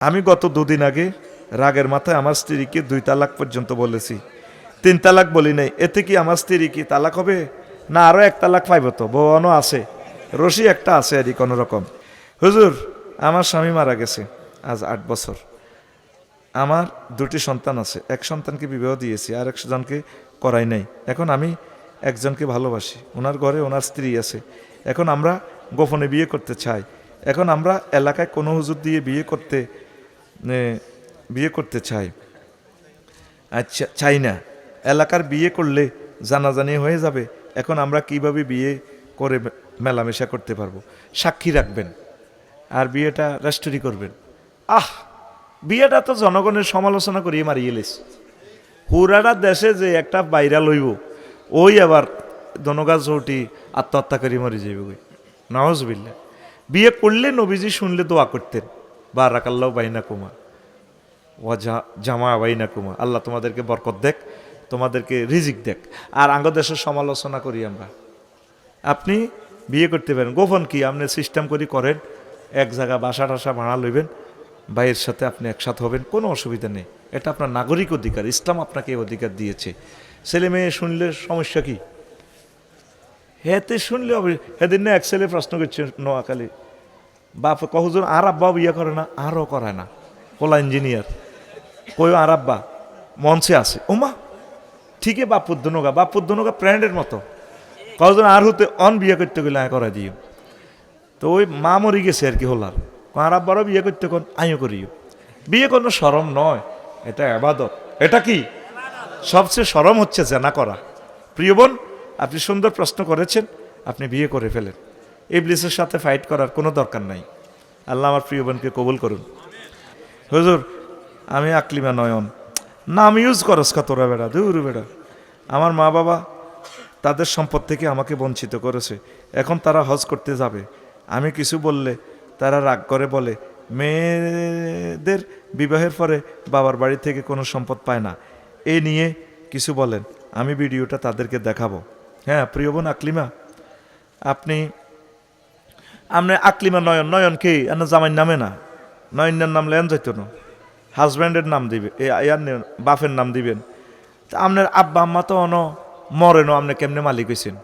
আমি গত দুদিন আগে রাগের মাথায় আমার স্ত্রীকে দুই তালাক পর্যন্ত বলেছি। তিন তালাক বলি নাই, এতে কি আমার স্ত্রী কি তালাক হবে? না আরও এক তালাক পাইব তো বউনও আছে, রশি একটা আছে আর কোনো রকম। হুজুর, আমার স্বামী মারা গেছে, আজ আট বছর। আমার দুটি সন্তান আছে, এক সন্তানকে বিবাহ দিয়েছি, আর একজনকে করাই নাই। এখন আমি একজনকে ভালোবাসি, ওনার ঘরে ওনার স্ত্রী আছে। এখন আমরা গোপনে বিয়ে করতে চাই। এখন আমরা এলাকায় কোনো হুজুর দিয়ে বিয়ে করতে বিয়ে করতে চাই। আচ্ছা চাই না। এলাকার বিয়ে করলে জানাজানি হয়ে যাবে। এখন আমরা কীভাবে বিয়ে করে মেলামেশা করতে পারব? সাক্ষী রাখবেন। আর বিয়েটা রেস্টরি করবেন। আহ! বিয়েটা তো জনগণের সমালোচনা করিয়ে মারিয়ে লেস। হুরারা দেশে যে একটা বাইরা লইব ওই আবার দনগা চৌটি আত্মহত্যা করে মরে যাবে নওয়াজবিল্লা বিয়ে করলে নবীজি শুনলে দোয়া করতেন। বা রাকাল্লাহ বাইনা কুমা ওয়া জামা বাইনা কুমা আল্লাহ তোমাদেরকে বরকত দেখ, তোমাদেরকে রিজিক দেখ। আর আঙ্গ দেশের সমালোচনা করি আমরা। আপনি বিয়ে করতে পারেন। গোপন কি? আপনি সিস্টেম করি করেন, এক জায়গা বাসা টাসা ভাড়া লইবেন, ভাইয়ের সাথে আপনি একসাথে হবেন, কোনো অসুবিধা নেই। এটা আপনার নাগরিক অধিকার, ইসলাম আপনাকে অধিকার দিয়েছে। ছেলে মেয়ে শুনলে সমস্যা কি? হেতে শুনলে হবে। সেদিন না এক ছেলে প্রশ্ন করছে নোয়াখালী বাপ কহজন আর আব্বা বিয়ে করে না? আরও করে না। কোলা ইঞ্জিনিয়ার। কই আর আব্বা মঞ্চে আছে। ওমা ঠিকই বাপুর দনুগা বাপুর দনুগা প্র্যান্ডের মতো। কজন আর হতে অন বিয়ে করতে গেলে আয় করা দিও। তো ওই মা মরি গেছে আর কি হলার। আর আব্বারও বিয়ে করতে কোন আইও করিও। বিয়ে কোনো সরম নয়, এটা আবাদত। এটা কি? সবচেয়ে সরম হচ্ছে জেনা করা। প্রিয় বোন, আপনি সুন্দর প্রশ্ন করেছেন, আপনি বিয়ে করে ফেলেন। ইবলিসের সাথে ফাইট করার কোনো দরকার নাই। আল্লাহ আমার প্রিয় বোনকে কবুল করুন। হুজুর, আমি আকলিমা নয়ন। নাম ইউজ করস কা তোরা বেড়া, দূর বেড়া। আমার মা বাবা তাদের সম্পদ থেকে আমাকে বঞ্চিত করেছে। এখন তারা হজ করতে যাবে। আমি কিছু বললে তারা রাগ করে, বলে, মেয়েদের বিবাহের পরে বাবার বাড়ি থেকে কোনো সম্পদ পায় না। এ নিয়ে কিছু বলেন। আমি ভিডিওটা তাদেরকে দেখাবো। হ্যাঁ প্রিয় বোন আকলিমা, আপনি আপনি আকলিমা নয়ন নয়ন কি? এনে জামাইর নামে না। নয়নের নাম লেন যাইতো না। হাজব্যান্ডের নাম দিবে বাপের নাম দিবেন। তা আপনার আব্বা, আম্মা তো অন মরে নো আপনি কেমনে মালিক হয়েছেন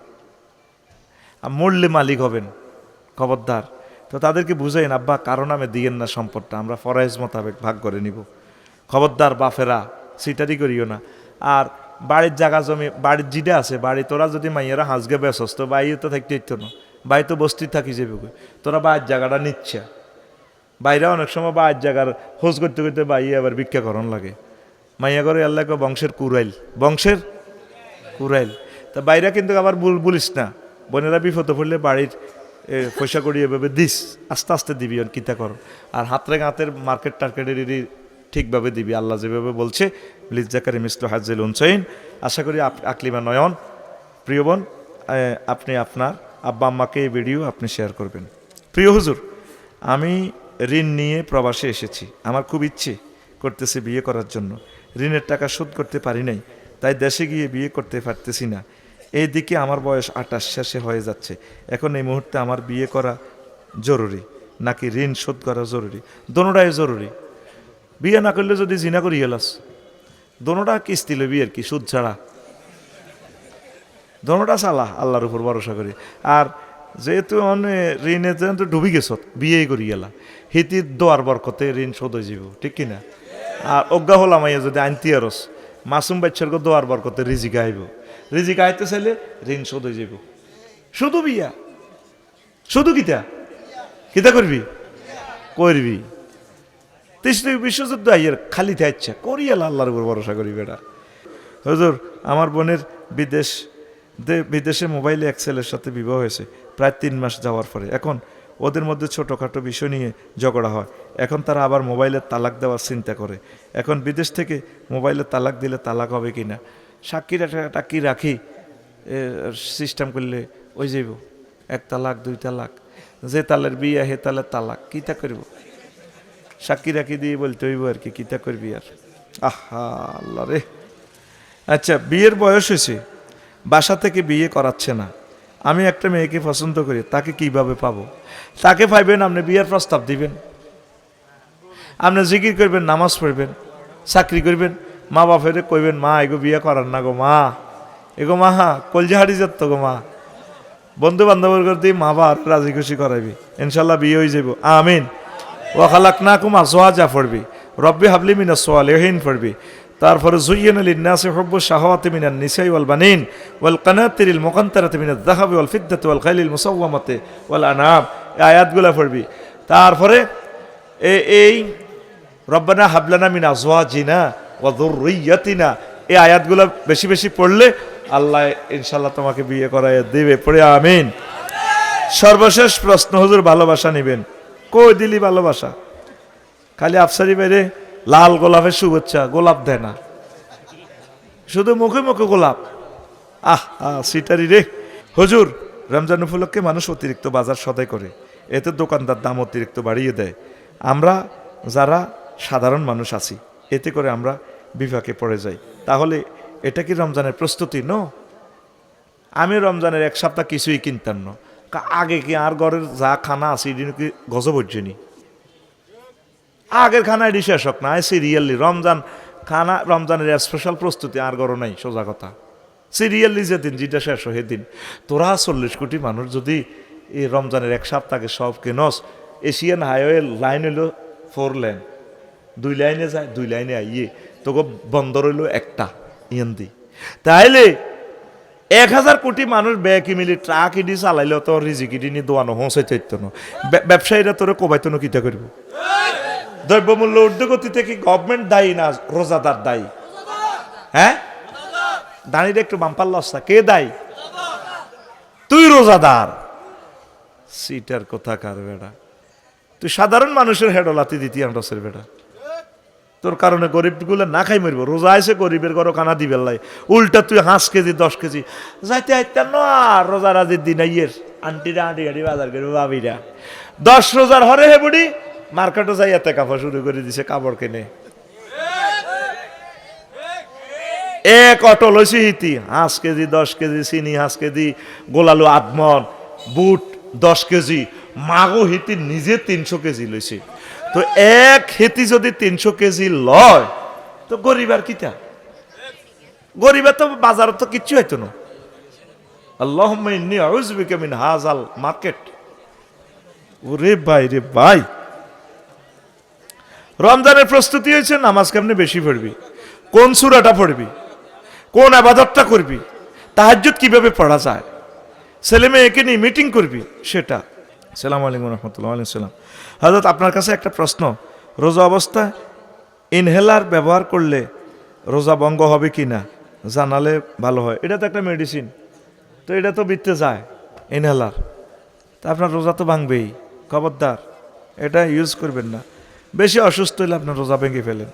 মরলে মালিক হবেন, খবরদার। তো তাদেরকে বুঝাইন, আব্বা, কারও নামে দিয়েন না সম্পদটা, আমরা ফরাইজ মোতাবেক ভাগ করে নিব। খবরদার বাফেরা সিটারি করিও না। আর বাড়ির জায়গা জমি বাড়ির জিডে আছে, বাড়ি তোরা যদি মাইয়েরা হাঁসগে বেসস তো বাইরে তো থাকতে না। বাড়ি তো বস্তি থাকি যাবে। তোরা বাইরের জায়গাটা নিচ্ছে। বাইরে অনেক সময় বাইরের জায়গার হোজ করতে করতে বাইরে আবার ভিক্ষাকরণ লাগে। মাইয়া করে আল্লাহ বংশের কুরাইল। বংশের? কুরাইল। তা বাইরা কিন্তু আবার বল বলিস না। বোনেরা বিপদে পড়লে বাড়ির পয়সা করি এভাবে দিস, আস্তে আস্তে দিবি আর কিতা কর। আর হাতরে গাঁতের মার্কেট টার্কেটের ঠিকভাবে দিবি। আল্লাহ যেভাবে বলছে প্লিজ জাকারি মিস্ট হাজিল আশা করি আকলিমা নয়ন, প্রিয় বোন আপনি আপনার আব্বা আম্মাকে এই ভিডিও আপনি শেয়ার করবেন। প্রিয় হুজুর, আমি ঋণ নিয়ে প্রবাসে এসেছি। আমার খুব ইচ্ছে করতেছে বিয়ে করার জন্য। ঋণের টাকা শোধ করতে পারি নাই, তাই দেশে গিয়ে বিয়ে করতে পারতেছি না। এই দিকে আমার বয়স আটাশ, শেষে হয়ে যাচ্ছে। এখন এই মুহূর্তে আমার বিয়ে করা জরুরি, নাকি ঋণ শোধ করা জরুরি? দোনোটাই জরুরি। বিয়ে না করলে যদি জিনা করি গেলাস দোনোটা কিস্তি লবি আর কি, সুদ ছাড়া। দোনোটা চালা আল্লাহর উপর ভরসা করি। আর যেহেতু অনে ঋণে যেহেতু ডুবি গেছ বিয়ে করি গেলা। হিতি দোয়ার বরকতে ঋণ শোধ হয়ে যাব ঠিক কিনা আর অজ্ঞা হলাম আইয়া যদি আনতি আরস, মাসুম বাচ্চার দোয়ার বরকতে রিজিক আইব। রিজিক আইতে চাইলে ঋণ শোধ হয়ে যাব শুধু বিয়া? শুধু কিতা? কিতা করবি? করবি। তৃতীয় বিশ্বযুদ্ধ আইয়ার খালি থাকছে করিয়াল আল্লাহর উপর ভরসা করি বেটা। হুজুর, আমার বোনের বিদেশ বিদেশে মোবাইলে এক ছেলের সাথে বিবাহ হয়েছে, প্রায় তিন মাস যাওয়ার পরে। এখন ওদের মধ্যে ছোটোখাটো বিষয় নিয়ে ঝগড়া হয়। এখন তারা আবার মোবাইলের তালাক দেওয়ার চিন্তা করে। এখন বিদেশ থেকে মোবাইলের তালাক দিলে তালাক হবে কি না? সাক্ষীর টাকি রাখি সিস্টেম করলে ওই যাইব। এক তালাক, দুই তালাক। যে তালের বিয়ে, হে তালের তালাক কিতা করব? সাক্ষী রাখি দিয়ে বলতে হইব আর কি কিতা করবি আর? আহা, আল্লাহ রে। আচ্ছা বিয়ের বয়স হয়েছে। বাসা থেকে বিয়ে করাচ্ছে না। আমি একটা মেয়েকে পছন্দ করি, তাকে কীভাবে পাবো? তাকে পাইবেন, আপনি বিয়ের প্রস্তাব দিবেন। আপনি জিকির করবেন, নামাজ পড়বেন, চাকরি করবেন, মা বাপের কইবেন, মা, এগো বিয়ে করার না গো, মা। এগো মা হা কলজা হাড়ি যাত গো, মা। বন্ধু বান্ধবের করতে মা বাবার রাজি খুশি করাইবি। ইনশাল্লাহ বিয়ে হয়ে যাব আমিন। ওয়াখালাক না কুমা সোয়াজা পড়বি। রব্বি হাবলি মিনা সোয়ালেহীন পড়বি। তারপরে জুইয়েন আলী নাসে হব্ব শাহওয়াতে মিনান নিসাই ওয়াল বানিন, ওয়াল কানাতিরিল মুকান্তারাতে মিনাত দাহাবি ওয়াল ফিদ্দাতে ওয়াল খাইলিল মুসাওয়ামাতে ওয়াল আনাম। এই আয়াতগুলা পড়বি। তারপরে এই রব্বানা হাবলানা মিনা আজওয়াজিনা ওয়া যুররিয়াতিনা। এই আয়াতগুলো বেশি বেশি পড়লে আল্লাহ ইনশাল্লাহ তোমাকে বিয়ে করাই দেবে। পড়ে আমিন। সর্বশেষ প্রশ্ন, হুজুর ভালোবাসা নেবেন। কই দিলি ভালোবাসা? খালি আফসারি বাইরে লাল গোলাপের শুভেচ্ছা, গোলাপ দেয় না। শুধু মুখে মুখে গোলাপ। আহ সিটারি রে। হুজুর, রমজান উপলক্ষে মানুষ অতিরিক্ত বাজার সদাই করে। এতে দোকানদার দাম অতিরিক্ত বাড়িয়ে দেয়। আমরা যারা সাধারণ মানুষ আছি, এতে করে আমরা বিভাগে পড়ে যাই। তাহলে এটা কি রমজানের প্রস্তুতি? ন। আমি রমজানের এক সপ্তাহ কিছুই কিনতাম না। আগে কি আর ঘরের যা খানা আছে এদিন কি গজব আগের খানা এটি শেষ হোক না সিরিয়ালি রমজান খানা, রমজানের স্পেশাল প্রস্তুতি আর গরো নাই, সোজা কথা। সিরিয়ালি যেদিন যেটা শেষ হয় সেদিন। তোরা চল্লিশ কোটি মানুষ যদি এই রমজানের এক সপ্তাহে সব কেনস এশিয়ান হাইওয়ে লাইন হইল ফোর লেন দুই লাইনে যায়, দুই লাইনে আইয়ে, তোকে বন্দর হইল একটা ইয়ান্দি তাইলে এক হাজার কোটি মানুষ ব্যাকি মিলি ট্রাক ইডি চালাইলেও তো রিজিক ইডি নিয়ে দোয়ানো হোঁসাইতে ব্যবসায়ীরা তোরে কোবাইতো না কিতা করব? দ্রব্যমূল্য ঊর্ধ্বগতিতে কি গভর্নমেন্ট দায়ী না রোজাদার দায়ী? হ্যাঁ? দাঁড়িয়ে একটু বাম্পার লস্তা কে দায়ী? তুই রোজাদার। সিটার কথা কার বেড়া? তুই সাধারণ মানুষের হেডলাতি দিতি আন্ডসের বেড়া। তোর কারণে গরিবগুলো না খাই মরবো। রোজা আছে, গরিবের ঘরও কানা দিবে লাই। উল্টা তুই হাঁস কেজি, দশ কেজি। যাইতে আইতে ন আর রোজা রাজির দিন আইয়ের। আন্টিরা, আন্টি আন্টি, বাজার করব বাবিরা। দশ রোজার হরে হে বুড়ি মার্কেটও যাই এতে কাপড় শুরু করে দিছে, কাপড় কিনে। এক অটো লইছি হিতি হাঁস কেজি, দশ কেজি, চিনি হাঁস কেজি, গোলালু আদমন, বুট দশ কেজি, মাগো হিতি নিজে তিনশো কেজি লইছে তো এক হেতি যদি তিনশো কেজি লয়, তো গরিবার কিতা? গরিবের তো বাজারে তো কিচ্ছু হইতো না। আল্লাহ মিন হাজাল মার্কেট। ওরে ভাই, রে ভাই। রমজানের প্রস্তুতি হয়েছে, নামাজ কেমনে বেশি পড়বি? কোন সুরাটা পড়বি? কোন আবাদতটা করবি? তাহাজ্জুদ কীভাবে পড়া যায়? ছেলে মেয়েকে নিয়ে মিটিং করবি, সেটা। সালাম আলাইকুম রহমতুল্লাহ আলাইকুম সালাম। হজরত আপনার কাছে একটা প্রশ্ন। রোজা অবস্থায় ইনহেলার ব্যবহার করলে রোজা ভঙ্গ হবে কি না জানালে ভালো হয়। এটা তো একটা মেডিসিন তো এটা তো বিত্তে যায়, ইনহেলার। তা আপনার রোজা তো ভাঙবেই। খবরদার, এটা ইউজ করবেন না। বেশি অসুস্থ হলে আপনার রোজা ভেঙে ফেলেন।